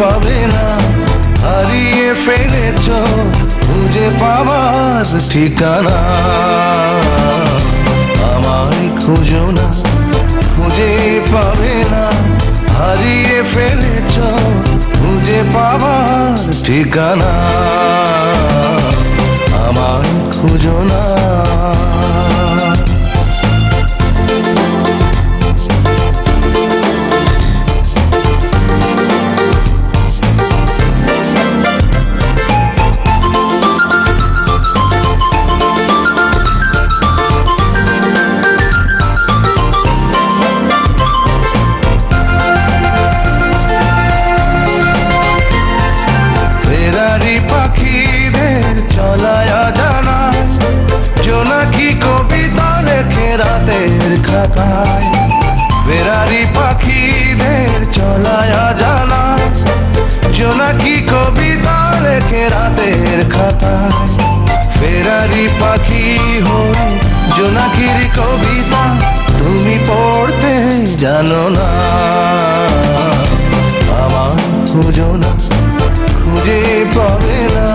পাবে না। হারিয়ে ফেলেছ, খুঁজে পাবার ঠিকানা। আমায় খুঁজো না, খুঁজে পাবে না। হারিয়ে ফেলেছ, খুঁজে পাবার ঠিকানা। আমায় খুঁজো না। খাতায় ফেরারি পাখিদের চলায় জানা জোনাকি কবিতা লেখে রাতের খাতায়? ফেরারি পাখি হয়ে জোনাকির কবিতা তুমি পড়তে জানো না। আমার খুঁজো না, খুঁজে পাবে না,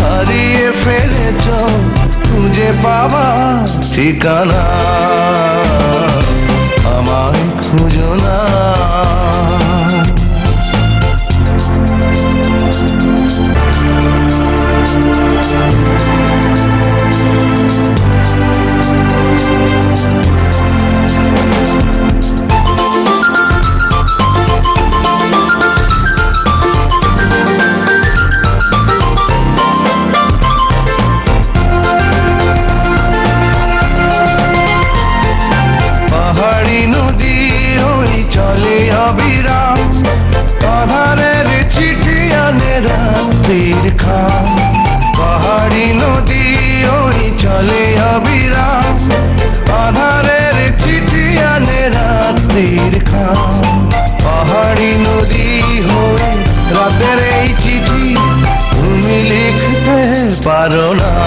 হারিয়ে ফেলেছ, খুঁজে পাবা ঠিকানা। পাহাড়ি নদী ওই চলে অবিরাম। আধারের চিঠি আনে রাত্রির খাম। পাহাড়ি নদী ওই চলে অবিরাম। আধারের চিঠি আনে রাত্রির খাম। পাহাড়ি নদী হয়ে রাতের এই চিঠি, তুমি লিখতে পারো না।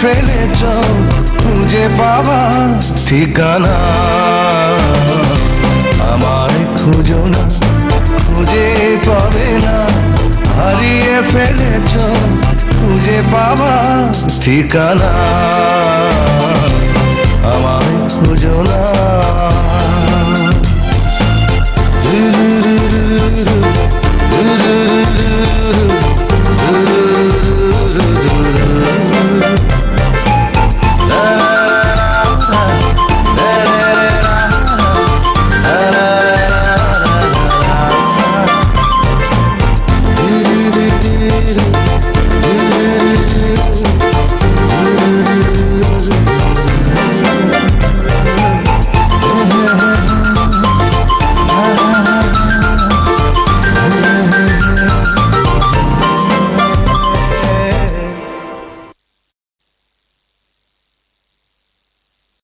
ফেলেছ, খুঁজে পাবা ঠিকানা। আমার খুঁজো না, খুঁজে পাবে না। হারিয়ে ফেলেছ, খুঁজে পাবা ঠিকানা।